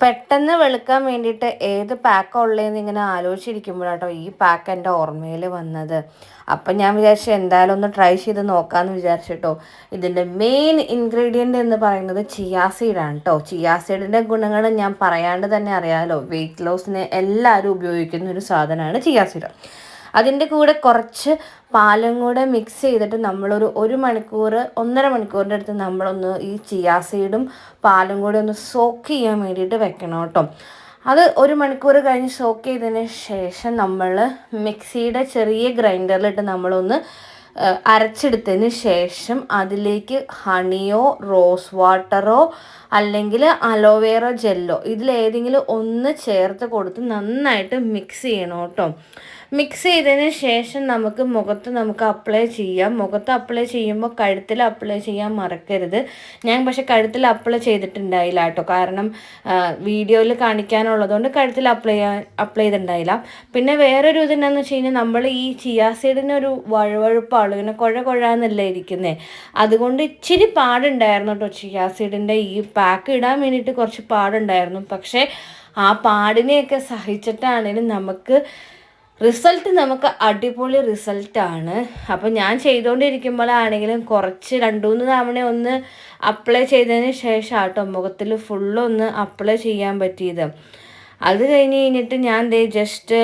പെട്ടെന്ന് വെളുക്കാൻ വേണ്ടിയിട്ട് ഏത് പാക്കാണ് ഉള്ളതെന്ന് ഇങ്ങനെ ആലോചിച്ചിരിക്കുമ്പോഴാട്ടോ ഈ പാക്ക് എന്റെ ഓർമ്മയിൽ വന്നത്. അപ്പം ഞാൻ വിചാരിച്ചു എന്തായാലും ഒന്ന് ട്രൈ ചെയ്ത് നോക്കാമെന്ന് വിചാരിച്ചിട്ടോ. ഇതിന്റെ മെയിൻ ഇൻഗ്രീഡിയന്റ് എന്ന് പറയുന്നത് ചിയാസീഡാണ് കേട്ടോ ചിയാസീഡിന്റെ ഗുണങ്ങൾ ഞാൻ പറയാണ്ട് തന്നെ അറിയാമല്ലോ വെയിറ്റ് ലോസിന് എല്ലാവരും ഉപയോഗിക്കുന്ന ഒരു സാധനമാണ് ചിയാസീഡ് അതിന്റെ കൂടെ കുറച്ച് പാലും കൂടെ മിക്സ് ചെയ്തിട്ട് നമ്മളൊരു ഒരു മണിക്കൂർ ഒന്നര മണിക്കൂറിന്റെ അടുത്ത് നമ്മളൊന്ന് ഈ ചിയാ സീഡും പാലും കൂടെ ഒന്ന് സോക്ക് ചെയ്യാൻ വേണ്ടിയിട്ട് വെക്കണം കേട്ടോ. അത് ഒരു മണിക്കൂർ കഴിഞ്ഞ് സോക്ക് ചെയ്തതിന് ശേഷം നമ്മൾ മിക്സിയുടെ ചെറിയ ഗ്രൈൻഡറിലിട്ട് നമ്മളൊന്ന് അരച്ചെടുത്തതിന് ശേഷം അതിലേക്ക് ഹണിയോ റോസ് വാട്ടറോ അല്ലെങ്കിൽ അലോവേറ ജെല്ലോ ഇതിലേതെങ്കിലും ഒന്ന് ചേർത്ത് കൊടുത്ത് നന്നായിട്ട് മിക്സ് ചെയ്യണം കേട്ടോ. മിക്സ് ചെയ്തതിന് ശേഷം നമുക്ക് മുഖത്ത് നമുക്ക് അപ്ലൈ ചെയ്യാം. മുഖത്ത് അപ്ലൈ ചെയ്യുമ്പോൾ കഴുത്തിൽ അപ്ലൈ ചെയ്യാൻ മറക്കരുത്. ഞാൻ പക്ഷെ കഴുത്തിൽ അപ്ലൈ ചെയ്തിട്ടുണ്ടായില്ല കേട്ടോ. കാരണം വീഡിയോയിൽ കാണിക്കാനുള്ളതുകൊണ്ട് കഴുത്തിൽ അപ്ലൈ ചെയ്യാൻ അപ്ലൈ ചെയ്തിട്ടുണ്ടായില്ല. പിന്നെ വേറൊരു ഇതെന്നു വെച്ച് കഴിഞ്ഞാൽ നമ്മൾ ഈ ചിയാസൈഡിന് ഒരു വഴുവഴുപ്പാണ് ഇങ്ങനെ കുഴ കുഴാന്നല്ല ഇരിക്കുന്നത് അതുകൊണ്ട് ഇച്ചിരി പാടുണ്ടായിരുന്നു കേട്ടോ ചിയാസൈഡിന്റെ ഈ പാക്ക് ഇടാൻ വേണ്ടിയിട്ട് കുറച്ച് പാടുണ്ടായിരുന്നു. പക്ഷേ ആ പാടിനെയൊക്കെ സഹിച്ചിട്ടാണെങ്കിലും നമുക്ക് റിസൾട്ട് നമുക്ക് അടിപൊളി റിസൾട്ടാണ് അപ്പോൾ ഞാൻ ചെയ്തുകൊണ്ടിരിക്കുമ്പോഴാണെങ്കിലും കുറച്ച് രണ്ട് മൂന്ന് തവണ ഒന്ന് അപ്ലൈ ചെയ്തതിന് ശേഷം ആട്ടോ മുഖത്തിൽ ഫുള്ളൊന്ന് അപ്ലൈ ചെയ്യാൻ പറ്റിയത്. അത് കഴിഞ്ഞ് കഴിഞ്ഞിട്ട് ഞാൻ ദേ ജസ്റ്റ്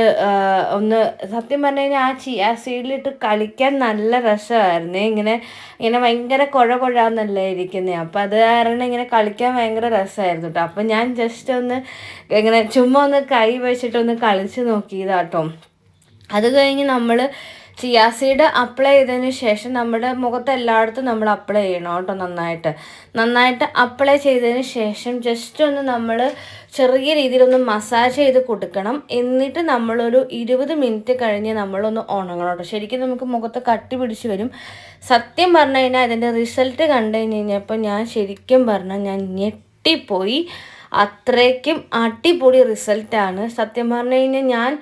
ഒന്ന് സത്യം പറഞ്ഞു കഴിഞ്ഞാൽ ആ ചീ ആ സീഡിലിട്ട് കളിക്കാൻ നല്ല രസമായിരുന്നു. ഇങ്ങനെ ഇങ്ങനെ ഭയങ്കര കുഴ കുഴന്നല്ല ഇരിക്കുന്നത് അപ്പം അത് കാരണം ഇങ്ങനെ കളിക്കാൻ ഭയങ്കര രസമായിരുന്നു കേട്ടോ അപ്പം ഞാൻ ജസ്റ്റ് ഒന്ന് ഇങ്ങനെ ചുമ്മാ ഒന്ന് കൈ വെച്ചിട്ടൊന്ന് കളിച്ച് നോക്കിയതാട്ടോ. അത് കഴിഞ്ഞ് നമ്മൾ ചിയാസീഡ് അപ്ലൈ ചെയ്തതിന് ശേഷം നമ്മുടെ മുഖത്ത് എല്ലായിടത്തും നമ്മൾ അപ്ലൈ ചെയ്യണം കേട്ടോ നന്നായിട്ട്. നന്നായിട്ട് അപ്ലൈ ചെയ്തതിന് ശേഷം ജസ്റ്റ് ഒന്ന് നമ്മൾ ചെറിയ രീതിയിലൊന്ന് മസാജ് ചെയ്ത് കൊടുക്കണം. എന്നിട്ട് നമ്മളൊരു ഇരുപത് മിനിറ്റ് കഴിഞ്ഞ് നമ്മളൊന്ന് ഉണങ്ങണം കേട്ടോ. ശരിക്കും നമുക്ക് മുഖത്ത് കട്ടി പിടിച്ച് വരും. സത്യം പറഞ്ഞു കഴിഞ്ഞാൽ അതിന്റെ റിസൾട്ട് കണ്ടു കഴിഞ്ഞ് കഴിഞ്ഞപ്പോൾ ഞാൻ ശരിക്കും പറഞ്ഞാൽ ഞാൻ ഞെട്ടിപ്പോയി. അത്രയ്ക്കും അടിപൊളി റിസൾട്ടാണ്. സത്യം പറഞ്ഞു കഴിഞ്ഞാൽ ഞാൻ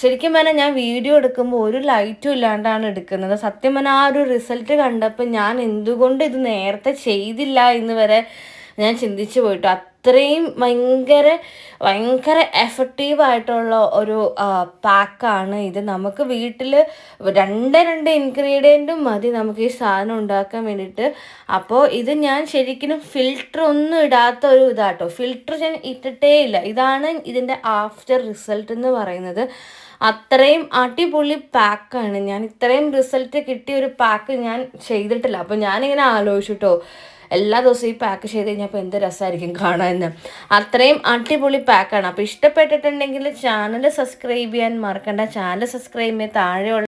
ശരിക്കും പറഞ്ഞാൽ ഞാൻ വീഡിയോ എടുക്കുമ്പോൾ ഒരു ലൈറ്റും ഇല്ലാണ്ടാണ് എടുക്കുന്നത്. സത്യം പറഞ്ഞാൽ ആ ഒരു റിസൾട്ട് കണ്ടപ്പോൾ ഞാൻ എന്തുകൊണ്ട് ഇത് നേരത്തെ ചെയ്തില്ല എന്ന് വരെ ഞാൻ ചിന്തിച്ചു പോയിട്ടു. അത്രയും ഭയങ്കര ഭയങ്കര എഫക്റ്റീവായിട്ടുള്ള ഒരു പാക്കാണ് ഇത്. നമുക്ക് വീട്ടിൽ രണ്ട് രണ്ട് ഇൻഗ്രീഡിയന്റും മതി നമുക്ക് ഈ സാധനം ഉണ്ടാക്കാൻ വേണ്ടിയിട്ട്. അപ്പോൾ ഇത് ഞാൻ ശരിക്കും ഫിൽറ്റർ ഒന്നും ഇടാത്ത ഒരു ഇതാട്ടോ. ഫിൽറ്റർ ഞാൻ ഇട്ടിട്ടേ ഇല്ല. ഇതാണ് ഇതിന്റെ ആഫ്റ്റർ റിസൾട്ട് എന്ന് പറയുന്നത്. അത്രയും അടിപൊളി പാക്കാണ്. ഞാൻ ഇത്രയും റിസൾട്ട് കിട്ടിയ ഒരു പാക്ക് ഞാൻ ചെയ്തിട്ടില്ല. അപ്പോൾ ഞാനിങ്ങനെ ആലോചിച്ചിട്ടോ എല്ലാ ദിവസവും ഈ പാക്ക് ചെയ്ത് കഴിഞ്ഞപ്പോൾ എന്ത് രസമായിരിക്കും കാണാൻ അത്രയും അടിപൊളി പാക്കാണ്. അപ്പോൾ ഇഷ്ടപ്പെട്ടിട്ടുണ്ടെങ്കിൽ ചാനൽ സബ്സ്ക്രൈബ് ചെയ്യാൻ മറക്കണ്ട. ചാനൽ സബ്സ്ക്രൈബ് ചെയ്യാൻ താഴെയുള്ള